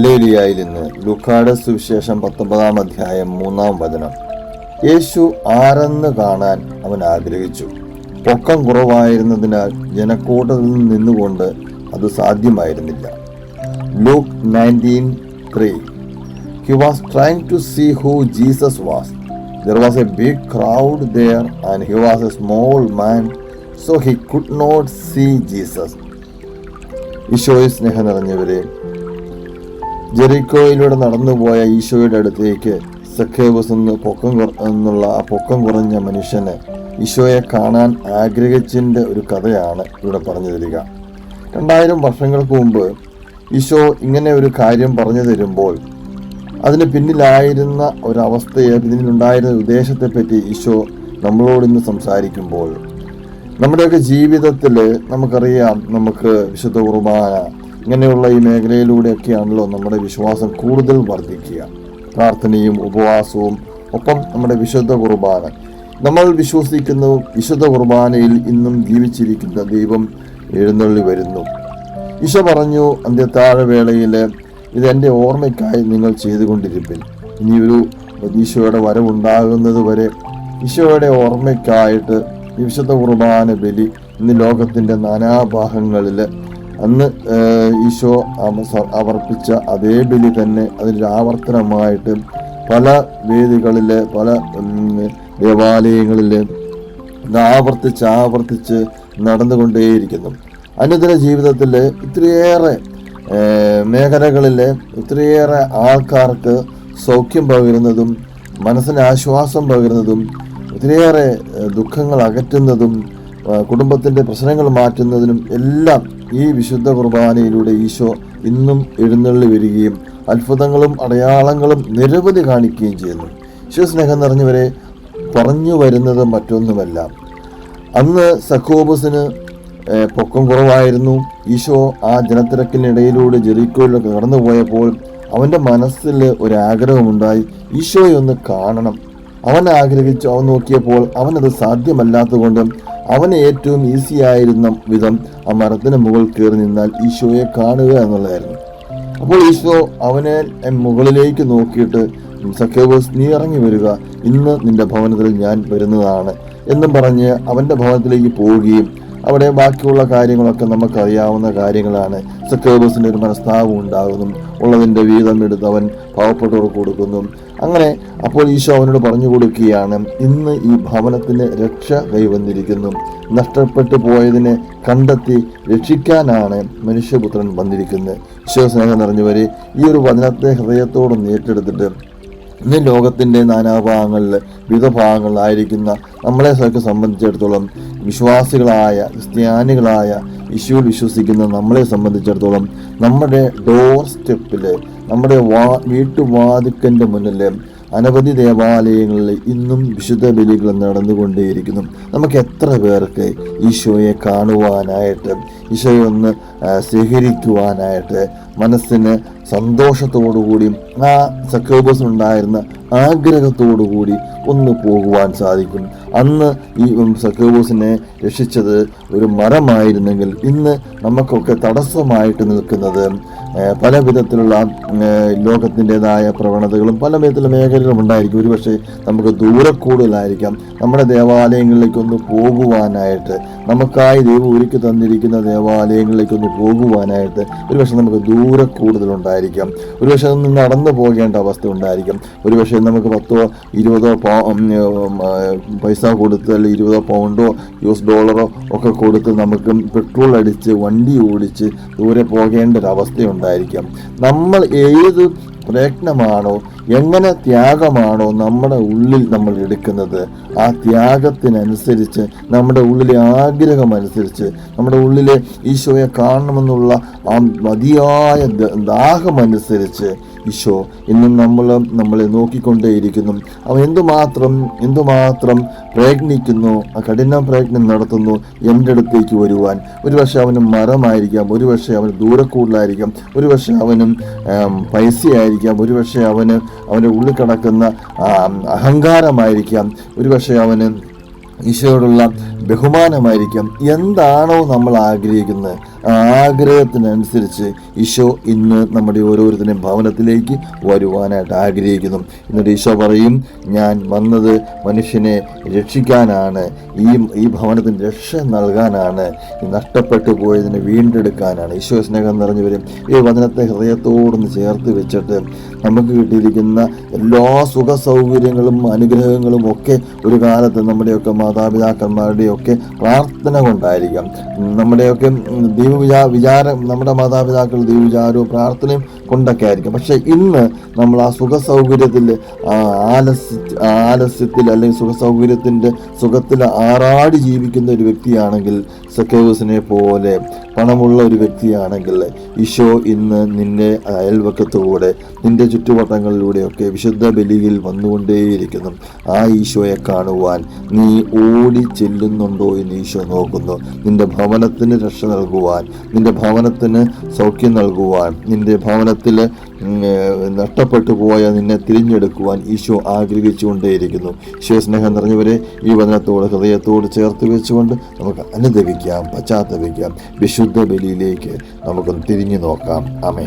ഹല്ലേലിയായിൽ നിന്ന് ലുക്കാട് സുവിശേഷം പത്തൊമ്പതാം അധ്യായം മൂന്നാം വചനം. യേശു ആരെന്ന് കാണാൻ അവൻ ആഗ്രഹിച്ചു. പൊക്കം കുറവായിരുന്നതിനാൽ ജനക്കൂട്ടത്തിൽ നിന്നുകൊണ്ട് അത് സാധ്യമായിരുന്നില്ല. Luke nineteen three. He was trying to see who Jesus was there was a big crowd there and he was a small man so he could not see Jesus ഈശോയിൽ സ്നേഹം നിറഞ്ഞവരെ ജെറിക്കോയിലൂടെ നടന്നുപോയ ഈശോയുടെ അടുത്തേക്ക് സഖേബസ് എന്ന് പൊക്കം എന്നുള്ള ആ പൊക്കം കുറഞ്ഞ മനുഷ്യന് ഈശോയെ കാണാൻ ആഗ്രഹിച്ചതിന്റെ ഒരു കഥയാണ് ഇവിടെ പറഞ്ഞു തരിക. രണ്ടായിരം വർഷങ്ങൾക്ക് മുമ്പ് ഈശോ ഇങ്ങനെ ഒരു കാര്യം പറഞ്ഞു തരുമ്പോൾ അതിന് പിന്നിലായിരുന്ന ഒരവസ്ഥയെ പിന്നിലുണ്ടായിരുന്ന ഉദ്ദേശത്തെപ്പറ്റി ഈശോ നമ്മളോട് ഇന്ന് സംസാരിക്കുമ്പോൾ നമ്മുടെയൊക്കെ ജീവിതത്തിൽ നമുക്കറിയാം നമുക്ക് വിശുദ്ധ കുർബാന ഇങ്ങനെയുള്ള ഈ മേഖലയിലൂടെയൊക്കെയാണല്ലോ നമ്മുടെ വിശ്വാസം കൂടുതൽ വർദ്ധിക്കുക. പ്രാർത്ഥനയും ഉപവാസവും ഒപ്പം നമ്മുടെ വിശുദ്ധ കുർബാന. നമ്മൾ വിശ്വസിക്കുന്ന വിശുദ്ധ കുർബാനയിൽ ഇന്നും ജീവിച്ചിരിക്കുന്ന ദൈവം എഴുന്നള്ളി വരുന്നു. ഇശ പറഞ്ഞു അന്ത്യത്താഴവേളയിൽ ഇത് എന്റെ ഓർമ്മയ്ക്കായി നിങ്ങൾ ചെയ്തുകൊണ്ടിരിപ്പിൻ. ഇനിയൊരു ഈശോയുടെ വരവുണ്ടാകുന്നത് വരെ ഈശോയുടെ ഓർമ്മയ്ക്കായിട്ട് വിശുദ്ധ കുർബാന ബലി ഇന്ന് ലോകത്തിന്റെ നാനാഭാഗങ്ങളിൽ അന്ന് ഈശോ അവർപ്പിച്ച അതേ ബലി തന്നെ അതിന്റെ ആവർത്തനമായിട്ട് പല വേദികളിൽ പല ദേവാലയങ്ങളിലെ ആവർത്തിച്ച് ആവർത്തിച്ച് നടന്നുകൊണ്ടേയിരിക്കുന്നു. അനുദിന ജീവിതത്തിൽ ഇത്രയേറെ മേഖലകളിൽ ഇത്രയേറെ ആൾക്കാർക്ക് സൗഖ്യം പകരുന്നതും മനസ്സിന് ആശ്വാസം പകരുന്നതും ഒത്തിരിയേറെ ദുഃഖങ്ങൾ അകറ്റുന്നതും കുടുംബത്തിന്റെ പ്രശ്നങ്ങൾ മാറ്റുന്നതിനും എല്ലാം ഈ വിശുദ്ധ കുർബാനയിലൂടെ ഈശോ ഇന്നും എഴുന്നള്ളി വരികയും അത്ഭുതങ്ങളും അടയാളങ്ങളും നിരവധി കാണിക്കുകയും ചെയ്യുന്നു. ഈശോ സ്നേഹം നിറഞ്ഞവരെ പറഞ്ഞു വരുന്നത് മറ്റൊന്നുമല്ല. അന്ന് സഖോബസിന് പൊക്കം കുറവായിരുന്നു. ഈശോ ആ ജനത്തിരക്കിനിടയിലൂടെ ജെറിക്കോയിലൊക്കെ കടന്നു പോയപ്പോൾ അവന്റെ മനസ്സിൽ ഒരു ആഗ്രഹമുണ്ടായി ഈശോയെ ഒന്ന് കാണണം. അവൻ ആഗ്രഹിച്ചു. അവൻ നോക്കിയപ്പോൾ അവനത് സാധ്യമല്ലാത്തതുകൊണ്ട് അവന് ഏറ്റവും ഈസി ആയിരുന്ന വിധം ആ മരത്തിന് മുകൾ കയറി നിന്നാൽ ഈശോയെ കാണുക എന്നുള്ളതായിരുന്നു. അപ്പോൾ ഈശോ അവനെ മുകളിലേക്ക് നോക്കിയിട്ട് സഖ്യബോസ് നീ ഇറങ്ങി വരിക. ഇന്ന് നിന്റെ ഭവനത്തിൽ ഞാൻ വരുന്നതാണ്. എന്നും പറഞ്ഞ് അവന്റെ ഭവനത്തിലേക്ക് പോവുകയും അവിടെ ബാക്കിയുള്ള കാര്യങ്ങളൊക്കെ നമുക്കറിയാവുന്ന കാര്യങ്ങളാണ്. സഖ്യബോസിന്റെ ഒരു മനസ്താപം ഉണ്ടാകുന്നു. ഉള്ളതിന്റെ വീതം എടുത്ത് അവൻ പാവപ്പെട്ടവർക്ക് കൊടുക്കുന്നു. അങ്ങനെ അപ്പോൾ ഈശോ അവനോട് പറഞ്ഞു കൊടുക്കുകയാണ് ഇന്ന് ഈ ഭവനത്തിന് രക്ഷ കൈവന്നിരിക്കുന്നു നഷ്ടപ്പെട്ടു പോയതിനെ കണ്ടെത്തി രക്ഷിക്കാനാണ് മനുഷ്യപുത്രൻ വന്നിരിക്കുന്നത്. ഈശോ സ്നേഹം നിറഞ്ഞവരെ ഈ ഒരു വചനത്തെ ഹൃദയത്തോടും ഏറ്റെടുത്തിട്ട് ഇന്ന് ലോകത്തിന്റെ നാനാഭാഗങ്ങളിൽ വിവിധ ഭാഗങ്ങളിലായിരിക്കുന്ന നമ്മളെ സംബന്ധിച്ചിടത്തോളം വിശ്വാസികളായ ക്രിസ്ത്യാനികളായ യേശുവിൽ വിശ്വസിക്കുന്ന നമ്മളെ സംബന്ധിച്ചിടത്തോളം നമ്മുടെ ഡോർ സ്റ്റെപ്പിൽ നമ്മുടെ വാ വീട്ടുവാതിക്കന്റെ മുന്നിൽ അനവധി ദേവാലയങ്ങളിൽ ഇന്നും വിശുദ്ധ ബലികൾ നടന്നുകൊണ്ടേയിരിക്കുന്നു. നമുക്ക് എത്ര പേർക്ക് ഈശോയെ കാണുവാനായിട്ട് ഈശോയെ ഒന്ന് സ്വീകരിക്കുവാനായിട്ട് മനസ്സിന് സന്തോഷത്തോടുകൂടിയും ആ ഉണ്ടായിരുന്ന ആഗ്രഹത്തോടുകൂടി ഒന്ന് പോകുവാൻ സാധിക്കും. അന്ന് ഈ സക്കേബോസിനെ രക്ഷിച്ചത് ഒരു മരമായിരുന്നെങ്കിൽ ഇന്ന് നമുക്കൊക്കെ തടസ്സമായിട്ട് നിൽക്കുന്നത് പല വിധത്തിലുള്ള ലോകത്തിന്റെതായ പ്രവണതകളും പല വിധത്തിലുള്ള മേഖലകളും ഉണ്ടായിരിക്കും. ഒരുപക്ഷെ നമുക്ക് ദൂരെ കൂടുതലായിരിക്കാം നമ്മുടെ ദേവാലയങ്ങളിലേക്കൊന്ന് പോകുവാനായിട്ട് നമുക്കായി ദൈവം ഒരുക്കി തന്നിരിക്കുന്ന ദേവാലയങ്ങളിലേക്കൊന്ന് പോകുവാനായിട്ട് ഒരുപക്ഷെ നമുക്ക് ദൂരെ കൂടുതലുണ്ടായിരിക്കാം. ഒരുപക്ഷെ ഒന്ന് നടന്നു പോകേണ്ട അവസ്ഥ ഉണ്ടായിരിക്കും. ഒരുപക്ഷെ നമുക്ക് പത്തോ ഇരുപതോ പൈസ കൊടുത്ത് അല്ലെങ്കിൽ ഇരുപതോ പൗണ്ടോ യു എസ് ഡോളറോ ഒക്കെ കൊടുത്ത് നമുക്ക് പെട്രോൾ അടിച്ച് വണ്ടി ഓടിച്ച് ദൂരെ പോകേണ്ട ഒരു അവസ്ഥയുണ്ടായിരിക്കാം. നമ്മൾ ഏത് പ്രയത്നമാണോ? എങ്ങനെ ത്യാഗമാണോ നമ്മുടെ ഉള്ളിൽ നമ്മൾ എടുക്കുന്നത്? ആ ത്യാഗത്തിനനുസരിച്ച് നമ്മുടെ ഉള്ളിലെ ആഗ്രഹം അനുസരിച്ച് നമ്മുടെ ഉള്ളിലെ ഈശോയെ കാണണമെന്നുള്ള ആ മതിയായ ദാഹമനുസരിച്ച് ഈശോ ഇന്നും നമ്മൾ നമ്മളെ നോക്കിക്കൊണ്ടേയിരിക്കുന്നു. അവൻ എന്തുമാത്രം എന്തുമാത്രം പ്രയത്നിക്കുന്നു ആ കഠിന പ്രയത്നം നടത്തുന്നു എന്റെ അടുത്തേക്ക് വരുവാൻ. ഒരുപക്ഷെ അവന് മരമായിരിക്കാം ഒരുപക്ഷെ അവന് ദൂരക്കൂടുതലായിരിക്കാം ഒരുപക്ഷെ അവനും ആം, പൈസയായിരിക്കാം ഒരുപക്ഷെ അവന് അവന്റെ ഉള്ളിൽ കിടക്കുന്ന അഹങ്കാരമായിരിക്കാം. ഒരുപക്ഷെ അവന് ഈശോയോടുള്ള ബഹുമാനമായിരിക്കാം. എന്താണോ നമ്മൾ ആഗ്രഹിക്കുന്നത്. ആഗ്രഹത്തിനനുസരിച്ച് ഈശോ ഇന്ന് നമ്മുടെ ഓരോരുത്തരുടെയും ഭവനത്തിലേക്ക് വരുവാനായിട്ട് ആഗ്രഹിക്കുന്നു. എന്നിട്ട് ഈശോ പറയും ഞാൻ വന്നത് മനുഷ്യനെ രക്ഷിക്കാനാണ്. ഈ ഈ ഭവനത്തിന് രക്ഷ നൽകാനാണ്. നഷ്ടപ്പെട്ടു പോയതിനെ വീണ്ടെടുക്കാനാണ്. ഈശോ സ്നേഹം നിറഞ്ഞു വരും. ഈ വചനത്തെ ഹൃദയത്തോടൊന്ന് ചേർത്ത് വെച്ചിട്ട് നമുക്ക് കിട്ടിയിരിക്കുന്ന എല്ലാ സുഖ സൗകര്യങ്ങളും അനുഗ്രഹങ്ങളും ഒക്കെ ഒരു കാലത്ത് നമ്മുടെയൊക്കെ മാതാപിതാക്കന്മാരുടെയൊക്കെ പ്രാർത്ഥന കൊണ്ടായിരിക്കാം. നമ്മുടെയൊക്കെ ദൈവവിചാ വിചാരം നമ്മുടെ മാതാപിതാക്കൾ ദൈവവിചാരവും പ്രാർത്ഥനയും കൊണ്ടൊക്കെ ആയിരിക്കും. പക്ഷെ ഇന്ന് നമ്മൾ ആ സുഖ സൗകര്യത്തിൽ ആലസ്യ ആലസ്യത്തിൽ അല്ലെങ്കിൽ സുഖ സൗകര്യത്തിന്റെ സുഖത്തിൽ ആറാടി ജീവിക്കുന്ന ഒരു വ്യക്തിയാണെങ്കിൽ സക്കേവസിനെ പോലെ പണമുള്ള ഒരു വ്യക്തിയാണെങ്കിൽ ഈശോ ഇന്ന് നിന്നെ അയൽവക്കത്തുകൂടെ നിന്റെ ചുറ്റുവട്ടങ്ങളിലൂടെയൊക്കെ വിശുദ്ധ ബലിയിൽ വന്നുകൊണ്ടേയിരിക്കുന്നു. ആ ഈശോയെ കാണുവാൻ നീ ഓടി ചെല്ലുന്നുണ്ടോ എന്ന് ഈശോ നോക്കുന്നു. നിന്റെ ഭവനത്തിന് രക്ഷ നൽകുവാൻ നിന്റെ ഭവനത്തിന് സൗഖ്യം നൽകുവാൻ നിന്റെ ഭവനത്തിൽ നഷ്ടപ്പെട്ടു പോയ നിന്നെ തിരിഞ്ഞെടുക്കുവാൻ ഈശോ ആഗ്രഹിച്ചുകൊണ്ടേയിരിക്കുന്നു. ഈശോ സ്നേഹം നിറഞ്ഞവരെ ഈ വചനത്തോട് ഹൃദയത്തോട് ചേർത്ത് വെച്ചുകൊണ്ട് നമുക്ക് അനുദവിക്കാം പശ്ചാത്തപിക്കാം. വിശുദ്ധ ബലിയിലേക്ക് നമുക്കൊന്ന് തിരിഞ്ഞു നോക്കാം. അമേ